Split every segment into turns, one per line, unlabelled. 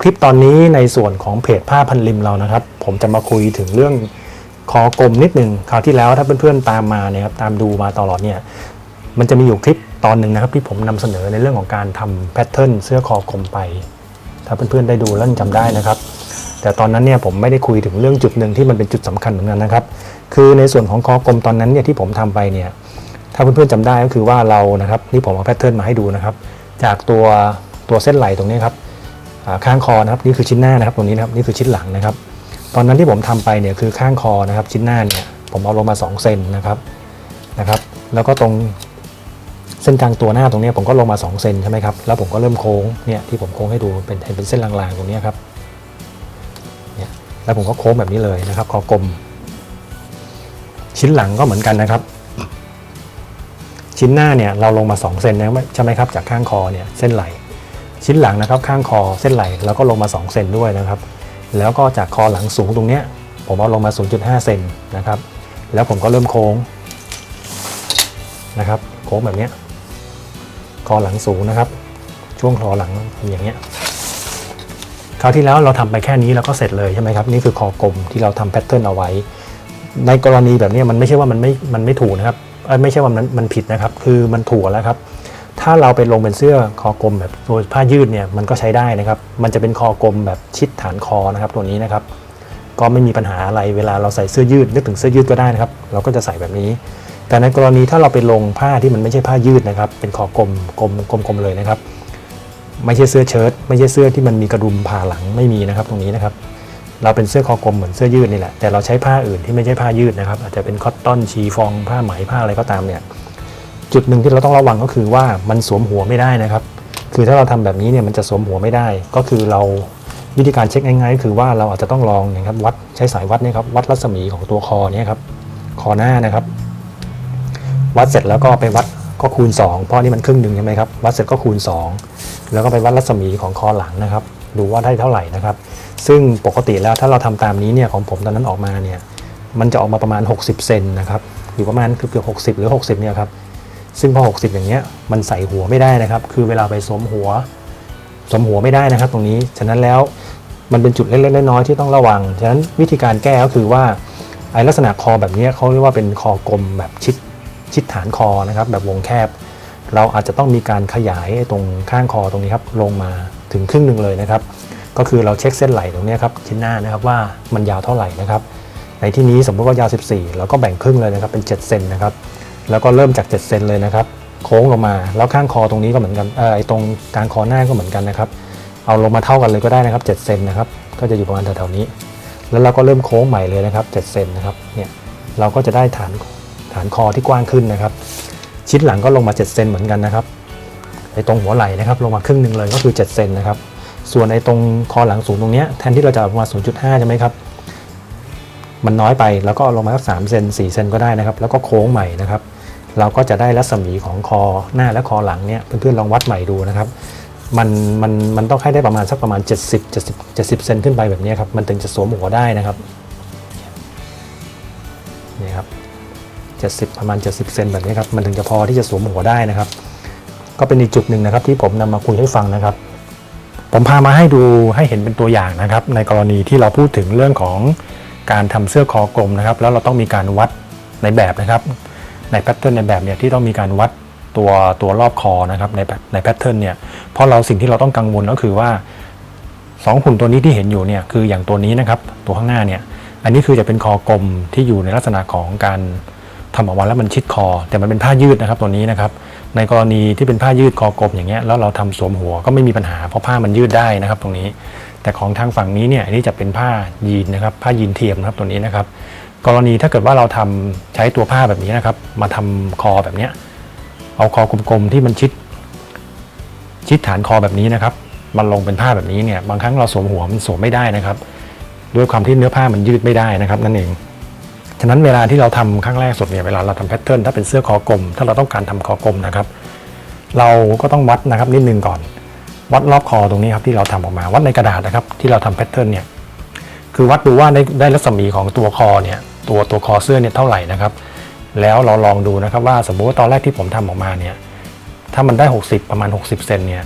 คลิปตอนนี้ในส่วนของเพจผ้าพันริมเรานะครับ ผมจะมาคุยถึงเรื่องคอกลมนิดหนึ่งคราวที่แล้วถ้าเพื่อนๆตามมาเนี่ยครับตามดูมาตลอดเนี่ยมันจะมีอยู่คลิปตอนหนึ่งนะครับที่ผมนำเสนอในเรื่องของการทำแพทเทิร์นเสื้อคอกลมไป ถ้าเพื่อนๆได้ดูแล้วจำได้นะครับ แต่ตอนนั้นเนี่ยผมไม่ได้คุยถึงเรื่องจุดหนึ่งที่มันเป็นจุดสำคัญเหมือนกันนะครับ คือในส่วนของคอกลมตอนนั้นเนี่ยที่ผมทำไปเนี่ยถ้าเพื่อนๆจำได้ก็คือว่าเรานะครับนี่ผมเอาแพทเทิร์นมาให้ดูนะครับ จากตัวตัวเส้นไหลตรงนี้ครับ ข้างคอนะครับนี่คือชิ้นหน้านะครับตรงนี้นะครับนี่คือชิ้นหลังนะครับ ตอนนั้นที่ผมทำไปเนี่ยคือข้างคอนะครับ ชิ้นหน้าเนี่ยผมเอาลงมา2เซนนะครับนะครับ แล้วก็ตรงเส้นกลางตัวหน้าตรงนี้ผมก็ลงมา2เซนใช่ไหมครับแล้วผมก็เริ่มโค้งเนี่ยที่ผมโค้งให้ดูเป็นเห็นเป็นเส้นลางๆตรงนี้ครับเนี่ยแล้วผมก็โค้งแบบนี้เลยนะครับคอกลม ชิ้นหลังก็เหมือนกันนะครับ ชิ้นหน้าเนี่ยเราลงมา2เซนใช่ไหมครับจากข้างคอเนี่ยเส้นไหล ชิ้นหลังนะครับข้างคอเส้นไหลเราก็ลงมา 2 เซนด้วยนะครับ แล้วก็จากคอหลังสูงตรงเนี้ยผมเอาลงมา 0.5 เซนนะครับ แล้วผมก็เริ่มโค้งนะครับ โค้งแบบเนี้ยคอหลังสูงนะครับ ช่วงคอหลังอย่างเงี้ยคราวที่แล้วเราทำไปแค่นี้แล้วก็เสร็จเลยใช่ไหมครับนี่คือคอกลมที่เราทำแพทเทิร์นเอาไว้ ในกรณีแบบนี้มันไม่ใช่ว่ามันไม่มันไม่ถูกนะครับไม่ใช่ว่ามันมันผิดนะครับ คือมันถูกแล้วครับ ถ้าเราไปลงเป็นเสื้อคอกลมแบบตัวผ้ายืดเนี่ยมันก็ใช้ได้นะครับ มันจะเป็นคอกลมแบบชิดฐานคอนะครับตัวนี้นะครับ ก็ไม่มีปัญหาอะไรเวลาเราใส่เสื้อยืดนึกถึงเสื้อยืดก็ได้นะครับ เราก็จะใส่แบบนี้ แต่ในกรณีถ้าเราไปลงผ้าที่มันไม่ใช่ผ้ายืดนะครับ เป็นคอกลมกลมกลมกลมเลยนะครับ ไม่ใช่เสื้อเชิ้ตไม่ใช่เสื้อที่มันมีกระดุมผ่าหลังไม่มีนะครับ ตรงนี้นะครับ เราเป็นเสื้อคอกลมเหมือนเสื้อยืดนี่แหละแต่เราใช้ผ้าอื่นที่ไม่ใช่ผ้ายืดนะครับ อาจจะเป็นคอตตอนชีฟองผ้าไหมผ้าอะไรก็ตามเนี่ย จุดหนึ่งที่เราต้องระวังก็คือว่ามันสวมหัวไม่ได้นะครับ คือถ้าเราทำแบบนี้เนี่ยมันจะสวมหัวไม่ได้ ก็คือเราวิธีการเช็คง่ายๆก็คือว่าเราอาจจะต้องลองนะครับวัดใช้สายวัดนี่ครับวัดรัศมีของตัวคอเนี่ยครับคอหน้านะครับ วัดเสร็จแล้วก็ไปวัดก็คูณ 2 เพราะนี่มันครึ่งหนึ่งใช่ไหมครับวัดเสร็จก็คูณ 2 แล้วก็ไปวัดรัศมีของคอหลังนะครับ ดูว่าได้เท่าไหร่นะครับ ซึ่งปกติแล้วถ้าเราทำตามนี้เนี่ยของผมตอนนั้นออกมาเนี่ยมันจะออกมาประมาณ 60 เซนนะครับอยู่ประมาณเกือบๆ60หรือ 60เนี่ยครับ ซึ่งพอ 60 อย่างเงี้ยมันใส่หัวไม่ได้นะครับ คือเวลาไปสมหัว สมหัวไม่ได้นะครับ ตรงนี้ ฉะนั้นแล้วมันเป็นจุดเล็กๆน้อยๆที่ต้องระวัง ฉะนั้นวิธีการแก้ก็คือว่าไอ้ลักษณะคอแบบนี้เขาเรียกว่าเป็นคอกลมแบบชิดชิดฐานคอนะครับ แบบวงแคบ เราอาจจะต้องมีการขยายตรงข้างคอตรงนี้ครับลงมาถึงครึ่งหนึ่งเลยนะครับ ก็คือเราเช็คเส้นไหลตรงนี้ครับชิ้นหน้านะครับว่ามันยาวเท่าไหร่นะครับ ในที่นี้สมมติว่ายาว 14แล้วก็แบ่งครึ่งเลยนะครับเป็น 7 เซนนะครับ แล้วก็เริ่มจาก 7 เซนเลยนะครับ โค้งลงมา แล้วข้างคอตรงนี้ก็เหมือนกันเออไอตรงกลางคอหน้าก็เหมือนกันนะครับ เอาลงมาเท่ากันเลยก็ได้นะครับ 7 เซนนะครับ ก็จะอยู่ประมาณแถวๆนี้ แล้วเราก็เริ่มโค้งใหม่เลยนะครับ 7 เซนนะครับ เนี่ย เราก็จะได้ฐานฐานคอที่กว้างขึ้นนะครับ ชิ้นหลังก็ลงมา 7 เซนเหมือนกันนะครับ ไอ้ตรงหัวไหล่นะครับ ลงมาครึ่งหนึ่งเลยก็คือ 7 เซนนะครับ ส่วนไอ้ตรงคอหลังสูงตรงเนี้ยแทนที่เราจะเอามา0.5ใช่ไหมครับมันน้อยไปแล้วก็เอาลงมาสัก3เซน4เซนก็ได้นะครับ แล้วก็โค้งใหม่นะครับ เราก็จะได้รัศมีของคอหน้าและคอหลังเนี่ยเพื่อนๆลองวัดใหม่ดูนะครับมันมันมันต้องให้ได้ประมาณสักประมาณ 70 70 70เซนขึ้นไปแบบนี้ครับมันถึงจะสวมหัวได้นะครับนี่ครับ70 ประมาณ 70เซนแบบนี้ครับมันถึงจะพอที่จะสวมหัวได้นะครับ ก็เป็นอีกจุดหนึ่งนะครับ ที่ผมนำมาคุยให้ฟังนะครับ ผมพามาให้ดูให้เห็นเป็นตัวอย่างนะครับ ในกรณีที่เราพูดถึงเรื่องของการทำเสื้อคอกลมนะครับ แล้วเราต้องมีการวัดในแบบนะครับ ในแพทเทิร์นในแบบเนี่ยที่ต้องมีการวัดตัวตัวรอบคอนะครับในในแพทเทิร์นเนี่ยเพราะเราสิ่งที่เราต้องกังวลก็คือว่าสองหุ่นตัวนี้ที่เห็นอยู่เนี่ยคืออย่างตัวนี้นะครับตัวข้างหน้าเนี่ยอันนี้คือจะเป็นคอกลมที่อยู่ในลักษณะของการทำออกมาแล้วมันชิดคอ แต่มันเป็นผ้ายืดนะครับตัวนี้นะครับในกรณีที่เป็นผ้ายืดคอกลมอย่างเงี้ยแล้วเราทำสวมหัวก็ไม่มีปัญหาเพราะผ้ามันยืดได้นะครับตรงนี้ แต่ของทางฝั่งนี้เนี่ยอันนี้จะเป็นผ้ายีนนะครับผ้ายีนเทียมนะครับตัวนี้นะครับ กรณีถ้าเกิดว่าเราทำใช้ตัวผ้าแบบนี้นะครับ มาทำคอแบบเนี้ยเอาคอกลมๆที่มันชิด ชิดฐานคอแบบนี้นะครับ มันลงเป็นผ้าแบบนี้เนี่ยบางครั้งเราสวมหัวมันสวมไม่ได้นะครับ ด้วยความที่เนื้อผ้ามันยืดไม่ได้นะครับ นั่นเองฉะนั้นเวลาที่เราทำครั้งแรกสุดเนี่ยเวลาเราทำแพทเทิร์นถ้าเป็นเสื้อคอกลม ถ้าเราต้องการทำคอกลมนะครับ เราก็ต้องวัดนะครับนิดนึงก่อน วัดรอบคอตรงนี้ครับที่เราทำออกมาวัดในกระดาษนะครับ ที่เราทำแพทเทิร์นเนี่ย คือวัดดูว่าได้ได้รัศมีของตัวคอเนี่ยตัวตัวคอเสื้อเนี่ยเท่าไหร่นะครับ แล้วเราลองดูนะครับว่าสมมุติว่าตอนแรกที่ผมทำออกมาเนี่ยถ้ามันได้ 60 ประมาณ 60 เซนเนี่ย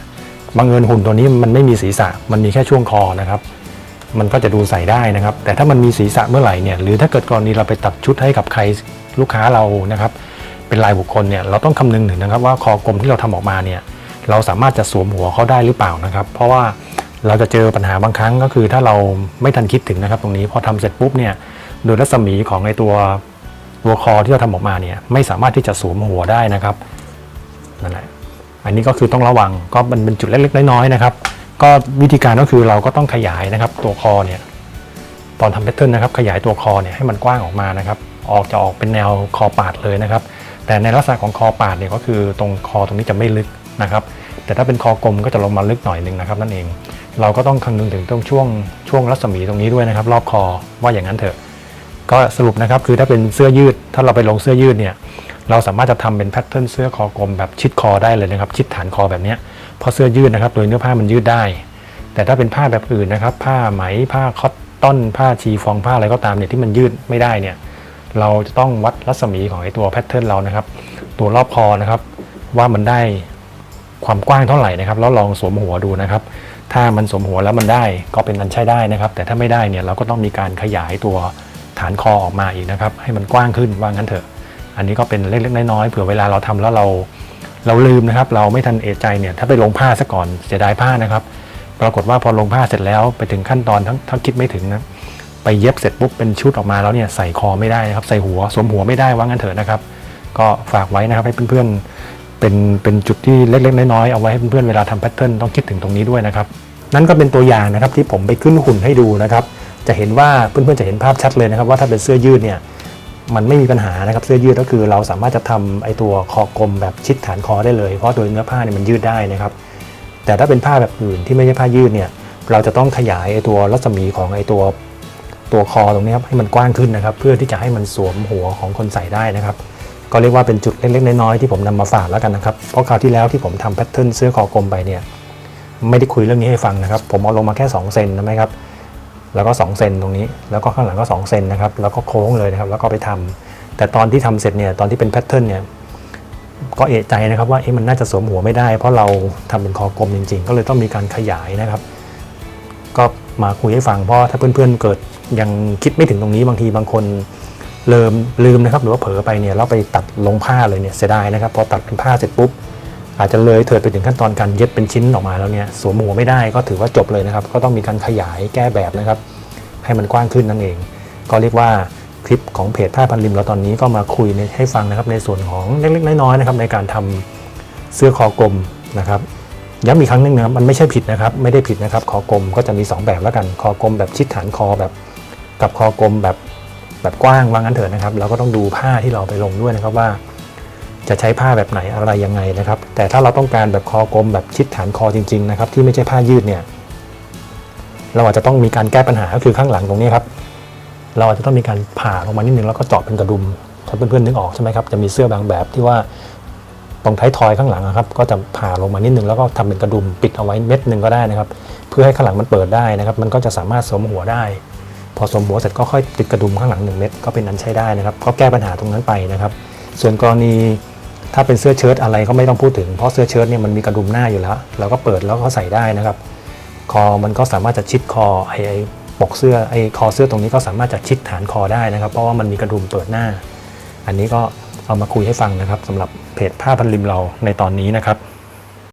บางเอิญหุ่นตัวนี้มันไม่มีศีรษะมันมีแค่ช่วงคอนะครับ มันก็จะดูใส่ได้นะครับ แต่ถ้ามันมีศีรษะเมื่อไหร่เนี่ยหรือถ้าเกิดกรณีเราไปตัดชุดให้กับใครลูกค้าเรานะครับ เป็นรายบุคคลเนี่ยเราต้องคำนึงถึงนะครับว่าคอกลมที่เราทำออกมาเนี่ยเราสามารถจะสวมหัวเขาได้หรือเปล่านะครับ เพราะว่า เราจะเจอปัญหาบางครั้งก็คือถ้าเราไม่ทันคิดถึงนะครับ ตรงนี้พอทำเสร็จปุ๊บเนี่ยโดยรัศมีของไอตัวตัวคอที่เราทำออกมาเนี่ยไม่สามารถที่จะสวมหัวได้นะครับนั่นแหละอันนี้ก็คือต้องระวังก็มันเป็นจุดเล็กๆน้อยๆนะครับ ก็วิธีการก็คือเราก็ต้องขยายนะครับ ตัวคอเนี่ยตอนทำแพทเทิร์นนะครับ ขยายตัวคอเนี่ยให้มันกว้างออกมานะครับ ออกจะออกเป็นแนวคอปาดเลยนะครับ แต่ในลักษณะของคอปาดเนี่ยก็คือตรงคอตรงนี้จะไม่ลึกนะครับ แต่ถ้าเป็นคอกลมก็จะลงมาลึกหน่อยหนึ่งนะครับนั่นเอง เราก็ต้องคำนึงถึงตรงช่วงช่วงรัศมีตรงนี้ด้วยนะครับ รอบคอว่าอย่างนั้นเถอะ ก็สรุปนะครับคือถ้าเป็นเสื้อยืด ถ้าเราไปลงเสื้อยืดเนี่ยเราสามารถจะทำเป็นแพทเทิร์นเสื้อคอกลมแบบชิดคอได้เลยนะครับ ชิดฐานคอแบบนี้เพราะเสื้อยืดนะครับ โดยเนื้อผ้ามันยืดได้ แต่ถ้าเป็นผ้าแบบอื่นนะครับ ผ้าไหมผ้าคอตตอนผ้าชีฟองผ้าอะไรก็ตามเนี่ยที่มันยืดไม่ได้เนี่ยเราจะต้องวัดรัศมีของไอตัวแพทเทิร์นเรานะครับ ตัวรอบคอนะครับ ว่ามันได้ ความกว้างเท่าไหร่นะครับแล้วลองสวมหัวดูนะครับ ถ้ามันสวมหัวแล้วมันได้ก็เป็นอันใช้ได้นะครับ แต่ถ้าไม่ได้เนี่ยเราก็ต้องมีการขยายตัวฐานคอออกมาอีกนะครับ ให้มันกว้างขึ้นว่างั้นเถอะ อันนี้ก็เป็นเล็กๆน้อยๆเผื่อเวลาเราทำแล้วเราเราลืมนะครับ เราไม่ทันเอะใจเนี่ยถ้าไปลงผ้าซะก่อนเสียดายผ้านะครับ ปรากฏว่าพอลงผ้าเสร็จแล้วไปถึงขั้นตอนทั้งทั้งคิดไม่ถึงนะไปเย็บเสร็จปุ๊บเป็นชุดออกมาแล้วเนี่ยใส่คอไม่ได้นะครับ ใส่หัวสวมหัวไม่ได้ว่างั้นเถอะนะครับ ก็ฝากไว้นะครับให้เพื่อนๆ เป็นเป็นจุดที่เล็กๆน้อยๆเอาไว้ให้เพื่อนๆเวลาทำแพทเทิร์นต้องคิดถึงตรงนี้ด้วยนะครับนั่นก็เป็นตัวอย่างนะครับที่ผมไปขึ้นหุ่นให้ดูนะครับจะเห็นว่าเพื่อนๆจะเห็นภาพชัดเลยนะครับ ว่าถ้าเป็นเสื้อยืดเนี่ยมันไม่มีปัญหานะครับเสื้อยืดก็คือเราสามารถจะทำไอตัวคอกลมแบบชิดฐานคอได้เลย เพราะโดยเนื้อผ้าเนี่ยมันยืดได้นะครับ แต่ถ้าเป็นผ้าแบบอื่นที่ไม่ใช่ผ้ายืดเนี่ยเราจะต้องขยายไอตัวรัศมีของไอตัวตัวคอตรงนี้ครับให้มันกว้างขึ้นนะครับ เพื่อที่จะให้มันสวมหัวของคนใส่ได้นะครับ ก็เรียกว่าเป็นจุดเล็กๆน้อยๆที่ผมนำมาฝากแล้วกันนะครับ เพราะคราวที่แล้วที่ผมทำแพทเทิร์นเสื้อคอกลมไปเนี่ยไม่ได้คุยเรื่องนี้ให้ฟังนะครับ ผมเอาลงมาแค่ 2 เซนนะไหมครับ แล้วก็ 2 เซนตรงนี้ แล้วก็ข้างหลังก็ 2 เซนนะครับ แล้วก็โค้งเลยนะครับ แล้วก็ไปทำแต่ตอนที่ทำเสร็จเนี่ย ตอนที่เป็นแพทเทิร์นเนี่ย ก็เอะใจนะครับว่าเอ๊ะมันน่าจะสวมหัวไม่ได้ เพราะเราทำเป็นคอกลมจริง ๆ ก็เลยต้องมีการขยายนะครับ ก็มาคุยให้ฟัง เพราะถ้าเพื่อนๆเกิดยังคิดไม่ถึงตรงนี้บางทีบางคน ลืมลืมนะครับหรือว่าเผลอไปเนี่ยแล้วไปตัดลงผ้าเลยเนี่ยเสียดายนะครับพอตัดเป็นผ้าเสร็จปุ๊บอาจจะเลยเถิดไปถึงขั้นตอนการเย็บเป็นชิ้นออกมาแล้วเนี่ยสวมหัวไม่ได้ก็ถือว่าจบเลยนะครับ ก็ต้องมีการขยายแก้แบบนะครับ ให้มันกว้างขึ้นนั่นเอง ก็เรียกว่าคลิปของเพจผ้าพันริมเราตอนนี้ก็มาคุยให้ฟังนะครับในส่วนของเล็กๆน้อยๆนะครับในการทำเสื้อคอกลมนะครับย้ำอีกครั้งหนึงนะครับมันไม่ใช่ผิดนะครับ ไม่ได้ผิดนะครับคอกลมก็จะมี 2 แบบแล้วกันคอกลมแบบชิดฐานคอแบบ กับคอกลมแบบ แบบกว้างว่างั้นเถอะนะครับ เราก็ต้องดูผ้าที่เราไปลงด้วยนะครับว่า จะใช้ผ้าแบบไหนอะไรยังไงนะครับ แต่ถ้าเราต้องการแบบคอกลมแบบชิดฐานคอจริงๆนะครับที่ไม่ใช่ผ้ายืดเนี่ยเราอาจจะต้องมีการแก้ปัญหาก็คือข้างหลังตรงนี้ครับเราอาจจะต้องมีการผ่าลงมานิดนึงแล้วก็เจาะเป็นกระดุมถ้าเพื่อนๆนึกออกใช่ไหมครับจะมีเสื้อบางแบบที่ว่าตรงท้ายทอยข้างหลังอะครับ ก็จะผ่าลงมานิดนึงแล้วก็ทำเป็นกระดุมปิดเอาไว้เม็ดหนึ่งก็ได้นะครับ เพื่อให้ข้างหลังมันเปิดได้นะครับ มันก็จะสามารถสวมหัวได้ พอสมหัวเสร็จก็ค่อยติดกระดุมข้างหลังหนึ่งเม็ดก็เป็นอันใช้ได้นะครับก็แก้ปัญหาตรงนั้นไปนะครับ ส่วนกรณีถ้าเป็นเสื้อเชิ้ตอะไรก็ไม่ต้องพูดถึง เพราะเสื้อเชิ้ตเนี่ยมันมีกระดุมหน้าอยู่แล้วเราก็เปิดแล้วก็ใส่ได้นะครับ คอมันก็สามารถจะชิดคอไอ้ไอ้ปกเสื้อไอ้คอเสื้อตรงนี้ก็สามารถจะชิดฐานคอได้นะครับ เพราะว่ามันมีกระดุมเปิดหน้า อันนี้ก็เอามาคุยให้ฟังนะครับสำหรับเพจผ้าพันริมเราในตอนนี้นะครับ